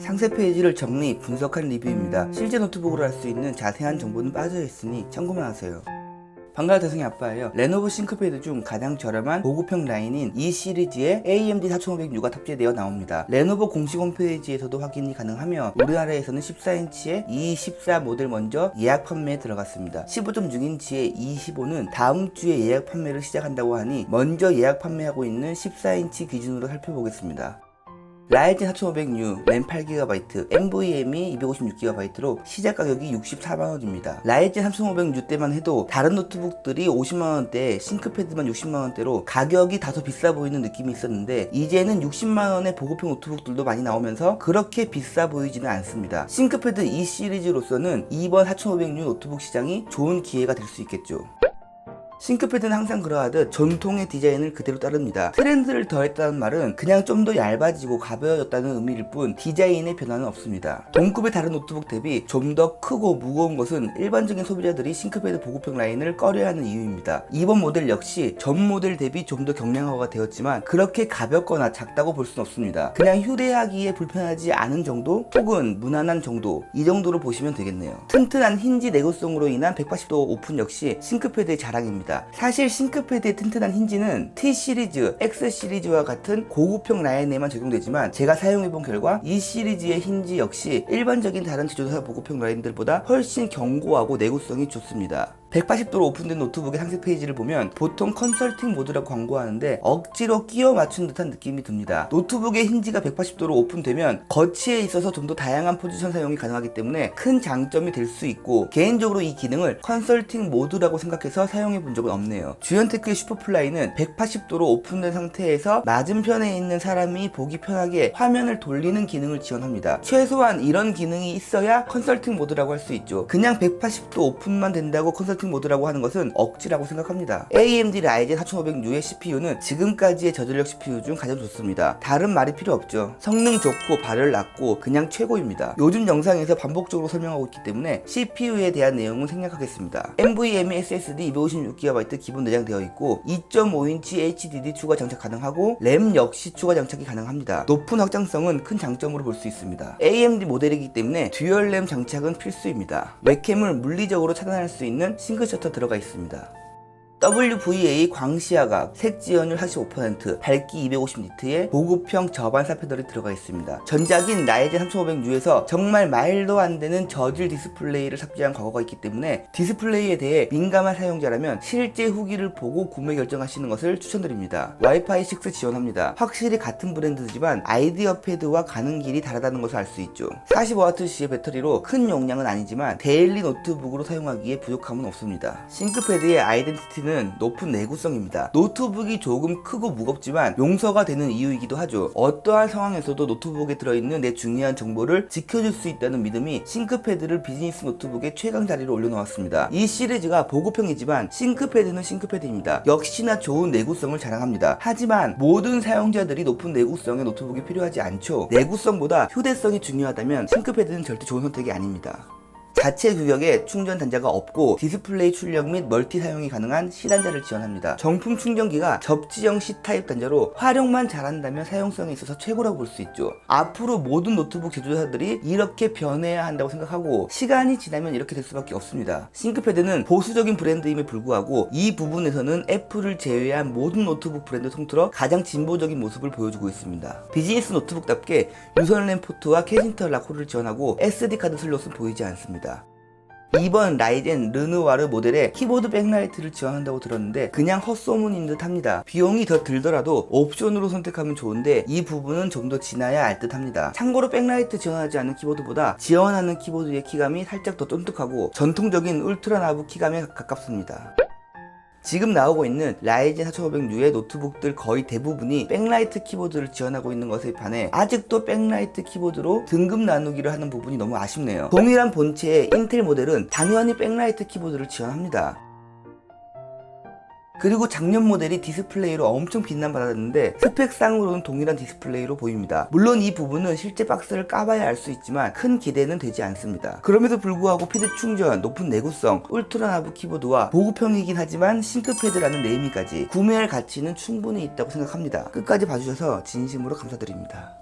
상세 페이지를 정리, 분석한 리뷰입니다. 실제 노트북으로 할 수 있는 자세한 정보는 빠져 있으니 참고만 하세요. 반가운 대성의 아빠예요. 레노버 싱크패드 중 가장 저렴한 보급형 라인인 이 시리즈에 AMD 4506가 탑재되어 나옵니다. 레노버 공식 홈페이지에서도 확인이 가능하며 우리나라에서는 14인치의 E14 모델 먼저 예약 판매에 들어갔습니다. 15.6인치의 E15는 다음 주에 예약 판매를 시작한다고 하니 먼저 예약 판매하고 있는 14인치 기준으로 살펴보겠습니다. 라이젠 4506, 램 8GB, NVMe 256GB로 시작 가격이 64만원입니다. 라이젠 3506 때만 해도 다른 노트북들이 50만원대, 싱크패드만 60만원대로 가격이 다소 비싸 보이는 느낌이 있었는데 이제는 60만원의 보급형 노트북들도 많이 나오면서 그렇게 비싸 보이지는 않습니다. 싱크패드 E 시리즈로서는 이번 4506 노트북 시장이 좋은 기회가 될 수 있겠죠. 싱크패드는 항상 그러하듯 전통의 디자인을 그대로 따릅니다. 트렌드를 더했다는 말은 그냥 좀 더 얇아지고 가벼워졌다는 의미일 뿐 디자인의 변화는 없습니다. 동급의 다른 노트북 대비 좀 더 크고 무거운 것은 일반적인 소비자들이 싱크패드 보급형 라인을 꺼려하는 이유입니다. 이번 모델 역시 전 모델 대비 좀 더 경량화가 되었지만 그렇게 가볍거나 작다고 볼 수는 없습니다. 그냥 휴대하기에 불편하지 않은 정도 혹은 무난한 정도 이 정도로 보시면 되겠네요. 튼튼한 힌지 내구성으로 인한 180도 오픈 역시 싱크패드의 자랑입니다. 사실 싱크패드의 튼튼한 힌지는 T 시리즈, X 시리즈와 같은 고급형 라인에만 적용되지만 제가 사용해본 결과 이 시리즈의 힌지 역시 일반적인 다른 제조사 보급형 라인들보다 훨씬 견고하고 내구성이 좋습니다. 180도로 오픈된 노트북의 상세 페이지를 보면 보통 컨설팅 모드라고 광고하는데 억지로 끼워 맞춘 듯한 느낌이 듭니다. 노트북의 힌지가 180도로 오픈되면 거치에 있어서 좀 더 다양한 포지션 사용이 가능하기 때문에 큰 장점이 될 수 있고 개인적으로 이 기능을 컨설팅 모드라고 생각해서 사용해 본 적은 없네요. 주연테크의 슈퍼플라이는 180도로 오픈된 상태에서 맞은편에 있는 사람이 보기 편하게 화면을 돌리는 기능을 지원합니다. 최소한 이런 기능이 있어야 컨설팅 모드라고 할 수 있죠. 그냥 180도 오픈만 된다고 컨설팅 모드라고 하는 것은 억지라고 생각합니다. AMD 라이젠 4506의 CPU는 지금까지의 저전력 CPU 중 가장 좋습니다. 다른 말이 필요 없죠. 성능 좋고 발열 낮고 그냥 최고입니다. 요즘 영상에서 반복적으로 설명하고 있기 때문에 CPU에 대한 내용은 생략하겠습니다. NVMe SSD 256GB 기본 내장되어 있고 2.5인치 HDD 추가 장착 가능하고 램 역시 추가 장착이 가능합니다. 높은 확장성은 큰 장점으로 볼 수 있습니다. AMD 모델이기 때문에 듀얼 램 장착은 필수입니다. 웹캠을 물리적으로 차단할 수 있는 싱글 셔터 들어가 있습니다. WVA 광시야각, 색지연율 45%, 밝기 250니트의 보급형 저반사 패널이 들어가 있습니다. 전작인 라이젠 3506에서 정말 말도 안 되는 저질 디스플레이를 탑재한 과거가 있기 때문에 디스플레이에 대해 민감한 사용자라면 실제 후기를 보고 구매 결정하시는 것을 추천드립니다. 와이파이 6 지원합니다. 확실히 같은 브랜드지만 아이디어 패드와 가는 길이 다르다는 것을 알 수 있죠. 45W의 배터리로 큰 용량은 아니지만 데일리 노트북으로 사용하기에 부족함은 없습니다. 싱크패드의 아이덴티티는 높은 내구성입니다. 노트북이 조금 크고 무겁지만 용서가 되는 이유이기도 하죠. 어떠한 상황에서도 노트북에 들어있는 내 중요한 정보를 지켜줄 수 있다는 믿음이 싱크패드를 비즈니스 노트북의 최강 자리로 올려놓았습니다. 이 시리즈가 보급형이지만 싱크패드는 싱크패드입니다. 역시나 좋은 내구성을 자랑합니다. 하지만 모든 사용자들이 높은 내구성의 노트북이 필요하지 않죠. 내구성보다 휴대성이 중요하다면 싱크패드는 절대 좋은 선택이 아닙니다. 자체 규격에 충전 단자가 없고 디스플레이 출력 및 멀티 사용이 가능한 C단자를 지원합니다. 정품 충전기가 접지형 C타입 단자로 활용만 잘한다면 사용성에 있어서 최고라고 볼 수 있죠. 앞으로 모든 노트북 제조사들이 이렇게 변해야 한다고 생각하고 시간이 지나면 이렇게 될 수밖에 없습니다. 싱크패드는 보수적인 브랜드임에 불구하고 이 부분에서는 애플을 제외한 모든 노트북 브랜드 통틀어 가장 진보적인 모습을 보여주고 있습니다. 비즈니스 노트북답게 유선 램 포트와 캐신터 락호를 지원하고 SD 카드 슬롯은 보이지 않습니다. 이번 라이젠 르누와르 모델에 키보드 백라이트를 지원한다고 들었는데 그냥 헛소문인 듯 합니다. 비용이 더 들더라도 옵션으로 선택하면 좋은데 이 부분은 좀 더 지나야 알 듯 합니다. 참고로 백라이트 지원하지 않는 키보드보다 지원하는 키보드의 키감이 살짝 더 쫀득하고 전통적인 울트라 나브 키감에 가깝습니다. 지금 나오고 있는 라이젠 4506의 노트북들 거의 대부분이 백라이트 키보드를 지원하고 있는 것에 반해 아직도 백라이트 키보드로 등급 나누기를 하는 부분이 너무 아쉽네요. 동일한 본체의 인텔 모델은 당연히 백라이트 키보드를 지원합니다. 그리고 작년 모델이 디스플레이로 엄청 빛남받았는데 스펙상으로는 동일한 디스플레이로 보입니다. 물론 이 부분은 실제 박스를 까봐야 알 수 있지만 큰 기대는 되지 않습니다. 그럼에도 불구하고 피드 충전, 높은 내구성, 울트라 나브 키보드와 보급형이긴 하지만 싱크패드라는 네이밍까지 구매할 가치는 충분히 있다고 생각합니다. 끝까지 봐주셔서 진심으로 감사드립니다.